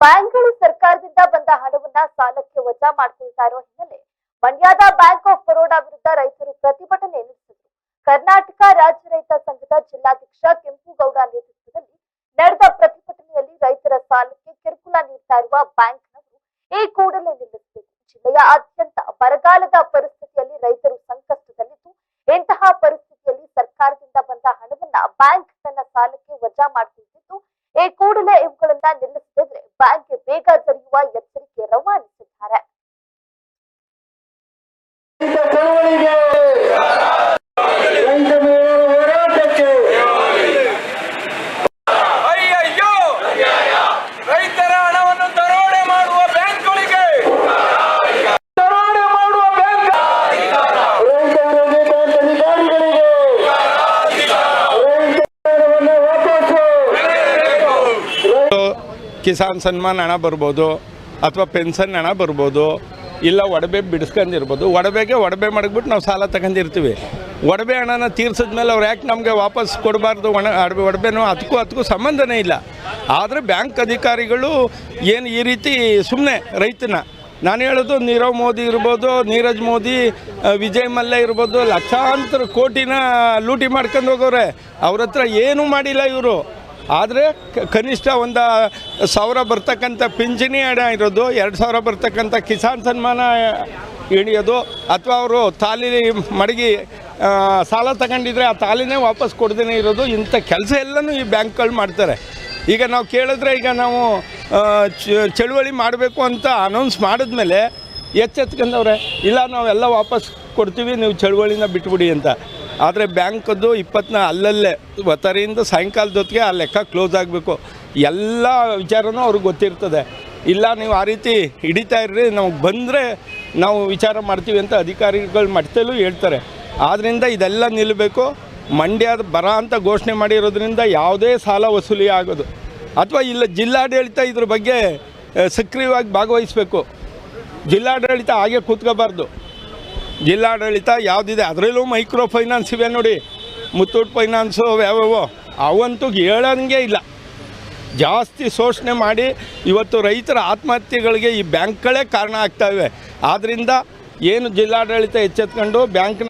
ಬ್ಯಾಂಕ್ಗಳು ಸರ್ಕಾರದಿಂದ ಬಂದ ಹಣವನ್ನ ಸಾಲಕ್ಕೆ ವಜಾ ಮಾಡಿಕೊಳ್ತಾ ಇರೋ ಹಿನ್ನೆಲೆ ಮಂಡ್ಯದ ಬ್ಯಾಂಕ್ ಆಫ್ ಬರೋಡಾ ವಿರುದ್ಧ ರೈತರು ಪ್ರತಿಭಟನೆ ನಡೆಸಿದರು. ಕರ್ನಾಟಕ ರಾಜ್ಯ ರೈತ ಸಂಘದ ಜಿಲ್ಲಾಧ್ಯಕ್ಷ ಕೆಂಪುಗೌಡ ನೇತೃತ್ವದಲ್ಲಿ ನಡೆದ ಪ್ರತಿಭಟನೆಯಲ್ಲಿ ರೈತರ ಸಾಲಕ್ಕೆ ಕಿರುಕುಳ ನೀಡ್ತಾ ಇರುವ ಬ್ಯಾಂಕ್ನವರು ಈ ಕೂಡಲೇ ನಿಲ್ಲಿಸಬೇಕು. ಜಿಲ್ಲೆಯ ಅತ್ಯಂತ ಬರಗಾಲದ ಪರಿಸ್ಥಿತಿಯಲ್ಲಿ ರೈತರು ಸಂಕಷ್ಟದಲ್ಲಿದ್ದು, ಇಂತಹ ಪರಿಸ್ಥಿತಿಯಲ್ಲಿ ಸರ್ಕಾರದಿಂದ ಬಂದ ಹಣವನ್ನ ಬ್ಯಾಂಕ್ ತನ್ನ ಸಾಲಕ್ಕೆ ವಜಾ ಮಾಡಿಕೊಂಡಿದ್ದು ಈ ಕೂಡಲೇ ಇವುಗಳನ್ನ ನಿಲ್ಲಿಸದಿದ್ರೆ ಬ್ಯಾಂಕ್ಗೆ ಬೇಗ ಜರಿಯುವ ಎಚ್ಚರಿಕೆ ರವಾನಿಸಿದ್ದಾರೆ. ಕಿಸಾನ್ ಸನ್ಮಾನ್ ಹಣ ಬರ್ಬೋದು ಅಥವಾ ಪೆನ್ಷನ್ ಹಣ ಬರ್ಬೋದು, ಇಲ್ಲ ಒಡವೆ ಬಿಡಿಸ್ಕೊಂಡಿರ್ಬೋದು ಒಡಬೆಗೆ ಒಡಬೆ ಮಾಡಿಬಿಟ್ಟು ನಾವು ಸಾಲ ತಗೊಂಡಿರ್ತೀವಿ. ಒಡವೆ ಹಣನ ತೀರ್ಸಿದ್ಮೇಲೆ ಅವ್ರು ಯಾಕೆ ನಮಗೆ ವಾಪಸ್ ಕೊಡಬಾರ್ದು? ಒಣ, ಅಡವೆ ಒಡಬೆನೂ ಅದಕ್ಕೂ ಅದಕ್ಕೂ ಸಂಬಂಧನೇ ಇಲ್ಲ. ಆದರೆ ಬ್ಯಾಂಕ್ ಅಧಿಕಾರಿಗಳು ಏನು ಈ ರೀತಿ ಸುಮ್ಮನೆ ರೈತನ, ನಾನು ಹೇಳೋದು ನೀರವ್ ಮೋದಿ ಇರ್ಬೋದು, ನೀರಜ್ ಮೋದಿ ವಿಜಯ್ ಮಲ್ಯ ಇರ್ಬೋದು, ಲಕ್ಷಾಂತರ ಕೋಟಿನ ಲೂಟಿ ಮಾಡ್ಕೊಂಡು ಹೋಗೋರೆ. ಅವ್ರ ಹತ್ರ ಏನೂ ಮಾಡಿಲ್ಲ ಇವರು. ಆದರೆ ಕನಿಷ್ಠ ಒಂದು ಸಾವಿರ ಬರ್ತಕ್ಕಂಥ ಪಿಂಚಣಿ ಹಣ ಇರೋದು, ಎರಡು ಸಾವಿರ ಬರ್ತಕ್ಕಂಥ ಕಿಸಾನ್ ಸನ್ಮಾನ ಹಿಡಿಯೋದು ಅಥವಾ ಅವರು ತಾಲಿ ಮಡಗಿ ಸಾಲ ತಗೊಂಡಿದ್ರೆ ಆ ತಾಲಿನೇ ವಾಪಸ್ ಕೊಡ್ದೇ ಇರೋದು, ಇಂಥ ಕೆಲಸ ಎಲ್ಲನೂ ಈ ಬ್ಯಾಂಕ್ಗಳು ಮಾಡ್ತಾರೆ. ಈಗ ನಾವು ಕೇಳಿದ್ರೆ ಈಗ ನಾವು ಚಳುವಳಿ ಮಾಡಬೇಕು ಅಂತ ಅನೌನ್ಸ್ ಮಾಡಿದ್ಮೇಲೆ ಎಚ್ಚೆತ್ಕೊಂಡವ್ರೆ, ಇಲ್ಲ ನಾವೆಲ್ಲ ವಾಪಸ್ ಕೊಡ್ತೀವಿ, ನೀವು ಚಳುವಳಿನ ಬಿಟ್ಬಿಡಿ ಅಂತ. ಆದರೆ ಬ್ಯಾಂಕದ್ದು ಇಪ್ಪತ್ನ ಅಲ್ಲಲ್ಲೇ ಒತ್ತರಿಯಿಂದ ಸಾಯಂಕಾಲದೊತ್ತಿಗೆ ಆ ಲೆಕ್ಕ ಕ್ಲೋಸ್ ಆಗಬೇಕು. ಎಲ್ಲ ವಿಚಾರನೂ ಅವ್ರಿಗೆ ಗೊತ್ತಿರ್ತದೆ. ಇಲ್ಲ, ನೀವು ಆ ರೀತಿ ಹಿಡಿತಾ ಇರ್ರಿ, ನಮಗೆ ಬಂದರೆ ನಾವು ವಿಚಾರ ಮಾಡ್ತೀವಿ ಅಂತ ಅಧಿಕಾರಿಗಳು ಮಟ್ಟದಲ್ಲೂ ಹೇಳ್ತಾರೆ. ಆದ್ದರಿಂದ ಇದೆಲ್ಲ ನಿಲ್ಲಬೇಕು ಮಂಡ್ಯದ ಬರ ಅಂತ ಘೋಷಣೆ ಮಾಡಿರೋದ್ರಿಂದ ಯಾವುದೇ ಸಾಲ ವಸೂಲಿ ಆಗೋದು. ಅಥವಾ ಇಲ್ಲ, ಜಿಲ್ಲಾಡಳಿತ ಇದ್ರ ಬಗ್ಗೆ ಸಕ್ರಿಯವಾಗಿ ಭಾಗವಹಿಸಬೇಕು. ಜಿಲ್ಲಾಡಳಿತ ಹಾಗೆ ಕೂತ್ಕೋಬಾರ್ದು. ಜಿಲ್ಲಾಡಳಿತ ಯಾವುದಿದೆ? ಅದರಲ್ಲೂ ಮೈಕ್ರೋ ಫೈನಾನ್ಸ್ ಇವೆ ನೋಡಿ. ಮುತ್ತೂಟ್ ಫೈನಾನ್ಸು ಯಾವ್ಯಾವೋ. ಅವಂತೂ ಹೇಳೋಂಗೆ ಇಲ್ಲ. ಜಾಸ್ತಿ ಶೋಷಣೆ ಮಾಡಿ ಇವತ್ತು ರೈತರ ಆತ್ಮಹತ್ಯೆಗಳಿಗೆ ಈ ಬ್ಯಾಂಕ್ಗಳೇ ಕಾರಣ ಆಗ್ತಾಯಿವೆ ಆದ್ದರಿಂದ ಏನು ಜಿಲ್ಲಾಡಳಿತ ಎಚ್ಚೆತ್ಕೊಂಡು ಬ್ಯಾಂಕ್ನ